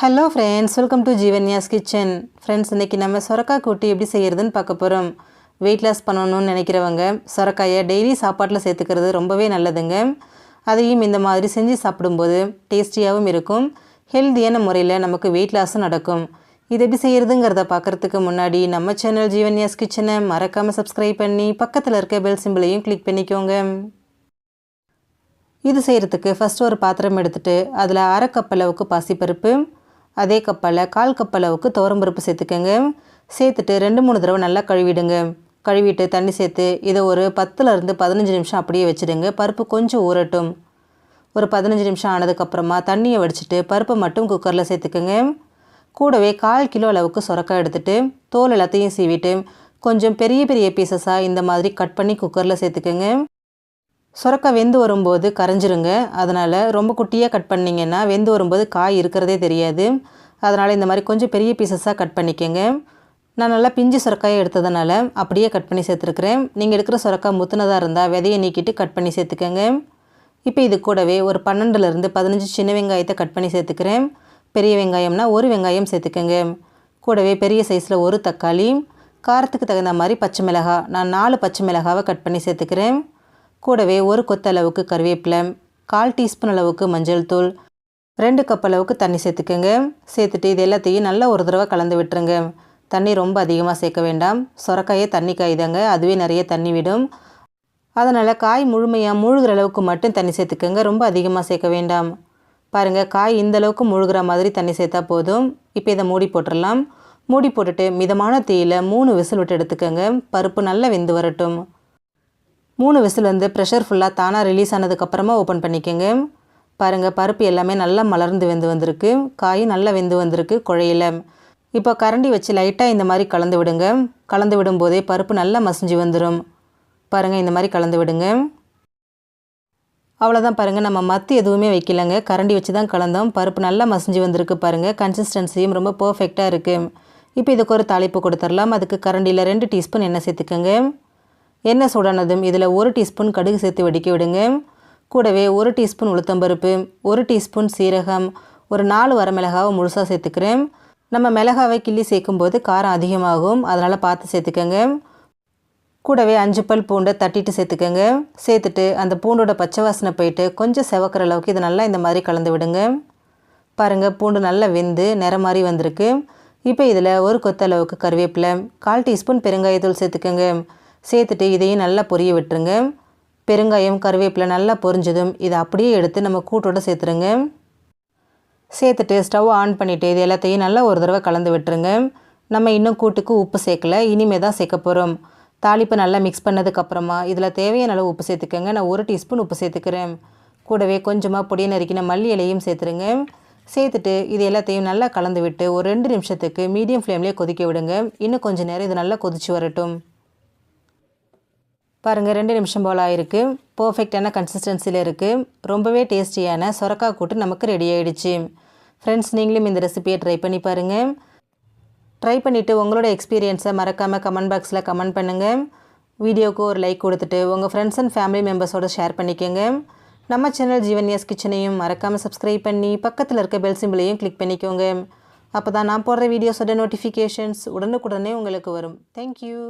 Hello friends welcome to Jeevanya's kitchen friends இன்றைக்கி நம்ம சொரக்காய் கூட்டி எப்படி செய்கிறதுன்னு பார்க்க போகிறோம் வெயிட் லாஸ் பண்ணணும்னு நினைக்கிறவங்க சொரக்காயை டெய்லி சாப்பாட்டில் சேர்த்துக்கிறது ரொம்பவே நல்லதுங்க. அதையும் இந்த மாதிரி செஞ்சு சாப்பிடும்போது டேஸ்டியாகவும் இருக்கும். ஹெல்த்தியான முறையில் நமக்கு வெயிட் லாஸும் நடக்கும். இது எப்படி செய்கிறதுங்கிறத பார்க்குறதுக்கு முன்னாடி நம்ம சேனல் ஜீவன்யாஸ் கிச்சனை மறக்காமல் சப்ஸ்கிரைப் பண்ணி பக்கத்தில் இருக்க பெல் சிம்பிளையும் கிளிக் பண்ணிக்கோங்க. இது செய்கிறதுக்கு ஃபஸ்ட்டு ஒரு பாத்திரம் எடுத்துகிட்டு அதில் அரை கப் அளவுக்கு பாசிப்பருப்பு அதே கப்பில் கால் கப்பளவுக்கு துவரம்பருப்பு சேர்த்துக்கோங்க. சேர்த்துட்டு ரெண்டு மூணு தடவை நல்லா கழுவிடுங்க. கழுவிட்டு தண்ணி சேர்த்து இதை ஒரு பத்துலேருந்து பதினஞ்சு நிமிஷம் அப்படியே வச்சுடுங்க. பருப்பு கொஞ்சம் ஊறட்டும். ஒரு பதினஞ்சு நிமிஷம் ஆனதுக்கப்புறமா தண்ணியை வடிச்சிட்டு பருப்பை மட்டும் குக்கரில் சேர்த்துக்கோங்க. கூடவே கால் கிலோ அளவுக்கு சுரக்காய் எடுத்துகிட்டு தோல் எல்லாத்தையும் சீவிட்டு கொஞ்சம் பெரிய பெரிய பீசஸாக இந்த மாதிரி கட் பண்ணி குக்கரில் சேர்த்துக்கோங்க. சுரக்காய் வெந்து வரும்போது கரைஞ்சிருங்க. அதனால் ரொம்ப குட்டியாக கட் பண்ணிங்கன்னா வெந்து வரும்போது காய் இருக்கிறதே தெரியாது. அதனால் இந்த மாதிரி கொஞ்சம் பெரிய பீசஸாக கட் பண்ணிக்கோங்க. நான் நல்லா பிஞ்சு சுரக்காயை எடுத்ததுனால அப்படியே கட் பண்ணி சேர்த்துருக்குறேன். நீங்கள் எடுக்கிற சுரக்காய் முத்துனதாக இருந்தால் விதையை நீக்கிட்டு கட் பண்ணி சேர்த்துக்கோங்க. இப்போ இது கூடவே ஒரு பன்னெண்டுலேருந்து பதினஞ்சு சின்ன வெங்காயத்தை கட் பண்ணி சேர்த்துக்கிறேன். பெரிய வெங்காயம்னா ஒரு வெங்காயம் சேர்த்துக்கோங்க. கூடவே பெரிய சைஸில் ஒரு தக்காளி. காரத்துக்கு தகுந்த மாதிரி பச்சை மிளகாய் நான் நாலு பச்சை மிளகாவை கட் பண்ணி சேர்த்துக்கிறேன். கூடவே ஒரு கொத்தளவுக்கு கருவேப்பிலை கால் டீஸ்பூன் அளவுக்கு மஞ்சள் தூள் ரெண்டு கப் அளவுக்கு தண்ணி சேர்த்துக்கோங்க. சேர்த்துட்டு இது எல்லாத்தையும் நல்லா ஒரு தடவை கலந்து விட்டுருங்க. தண்ணி ரொம்ப அதிகமாக சேர்க்க வேண்டாம். சொரக்காயே தண்ணி காய்தாங்க. அதுவே நிறைய தண்ணி விடும். அதனால் காய் முழுமையாக மூழ்கிற அளவுக்கு மட்டும் தண்ணி சேர்த்துக்கோங்க. ரொம்ப அதிகமாக சேர்க்க வேண்டாம். பாருங்கள் காய் இந்த அளவுக்கு முழுகிற மாதிரி தண்ணி சேர்த்தா போதும். இப்போ இதை மூடி போட்டுடலாம். மூடி போட்டுட்டு மிதமான தீயில் மூணு விசில் விட்டு எடுத்துக்கோங்க. பருப்பு நல்லா வெந்து வரட்டும். மூணு விசில் வந்து ப்ரெஷர் ஃபுல்லாக தானாக ரிலீஸ் ஆனதுக்கப்புறமா ஓப்பன் பண்ணிக்கோங்க. பாருங்கள் பருப்பு எல்லாமே நல்லா மலர்ந்து வெந்து வந்திருக்கு. காய் நல்லா வெந்து வந்திருக்கு குழையில. இப்போ கரண்டி வச்சு லைட்டாக இந்த மாதிரி கலந்து விடுங்க. கலந்து விடும்போதே பருப்பு நல்லா மசிஞ்சு வந்துடும் பாருங்கள் இந்த மாதிரி கலந்து விடுங்க. அவ்வளோதான் பாருங்கள் நம்ம மத்து எதுவுமே வைக்கலங்க. கரண்டி வச்சு தான் கலந்தோம். பருப்பு நல்லா மசிஞ்சு வந்திருக்கு பாருங்கள் கன்சிஸ்டன்சியும் ரொம்ப பர்ஃபெக்டாக இருக்குது இப்போ இதுக்கு ஒரு தாளிப்பு கொடுத்துடலாம். அதுக்கு கரண்டியில் ரெண்டு டீஸ்பூன் எண்ணெய் சேர்த்துக்கோங்க. எண்ணெய் சூடானதும் இதில் ஒரு டீஸ்பூன் கடுகு சேர்த்து வெடிக்க விடுங்க. கூடவே ஒரு டீஸ்பூன் உளுத்தம்பருப்பு ஒரு டீஸ்பூன் சீரகம் ஒரு நாலு வரமிளகாவை முழுசாக சேர்த்துக்கிறேன். நம்ம மிளகாவை கிள்ளி சேர்க்கும்போது காரம் அதிகமாகும் அதனால் பார்த்து சேர்த்துக்கோங்க. கூடவே அஞ்சு பல் பூண்டை தட்டிட்டு சேர்த்துக்கோங்க. சேர்த்துட்டு அந்த பூண்டோட பச்சை வாசனை போயிட்டு கொஞ்சம் செவக்கிற அளவுக்கு இதை நல்லா இந்த மாதிரி கலந்து விடுங்க. பாருங்கள் பூண்டு நல்லா வெந்து நிறம் மாதிரி வந்திருக்கு. இப்போ இதில் ஒரு கொத்த அளவுக்கு கருவேப்பிலை கால் டீஸ்பூன் பெருங்காயத்தூள் சேர்த்துக்கோங்க. சேர்த்துட்டு இதையும் நல்லா பொரிய விட்டுருங்க. பெருங்காயம் கருவேப்பிலை நல்லா பொரிஞ்சதும் இதை அப்படியே எடுத்து நம்ம கூட்டோட சேர்த்துருங்க. சேர்த்துட்டு ஸ்டவ் ஆன் பண்ணிவிட்டு இது எல்லாத்தையும் நல்லா ஒரு தடவை கலந்து விட்டுருங்க. நம்ம இன்னும் கூட்டுக்கு உப்பு சேர்க்கலை இனிமேல் தான் சேர்க்க போகிறோம் தாளிப்பு நல்லா மிக்ஸ் பண்ணதுக்கப்புறமா இதில் தேவையான அளவு உப்பு சேர்த்துக்கோங்க. நான் ஒரு டீஸ்பூன் உப்பு சேர்த்துக்கிறேன். கூடவே கொஞ்சமாக பொடியை நறுக்கின மல்லி இலையும் சேர்த்துருங்க. சேர்த்துட்டு இது எல்லாத்தையும் நல்லா கலந்து விட்டு ஒரு ரெண்டு நிமிஷத்துக்கு மீடியம் ஃப்ளேம்லேயே கொதிக்க விடுங்க. இன்னும் கொஞ்சம் நேரம் இது நல்லா கொதிச்சு வரட்டும். பாருங்கள் ரெண்டு நிமிஷம் போல் ஆயிருக்கு. பர்ஃபெக்டான கன்சிஸ்டன்சியில் இருக்குது ரொம்பவே டேஸ்டியான சொரக்காய் கூட்டு நமக்கு ரெடி ஆகிடுச்சு ஃப்ரெண்ட்ஸ் நீங்களும் இந்த ரெசிபியை ட்ரை பண்ணி பாருங்கள் ட்ரை பண்ணிவிட்டு உங்களோட எக்ஸ்பீரியன்ஸை மறக்காமல் கமெண்ட் பாக்ஸில் கமெண்ட் பண்ணுங்கள் வீடியோவுக்கு ஒரு லைக் கொடுத்துட்டு உங்கள் ஃப்ரெண்ட்ஸ் அண்ட் ஃபேமிலி மெம்பர்ஸோடு ஷேர் பண்ணிக்கோங்க. நம்ம சேனல் ஜீவன்யாஸ் கிச்சனையும் மறக்காமல் சப்ஸ்கிரைப் பண்ணி பக்கத்தில் இருக்க பெல் சிம்பிளையும் கிளிக் பண்ணிக்கோங்க. அப்போ தான் நான் போடுற வீடியோஸோட நோட்டிஃபிகேஷன்ஸ் உடனுக்குடனே உங்களுக்கு வரும். தேங்க்யூ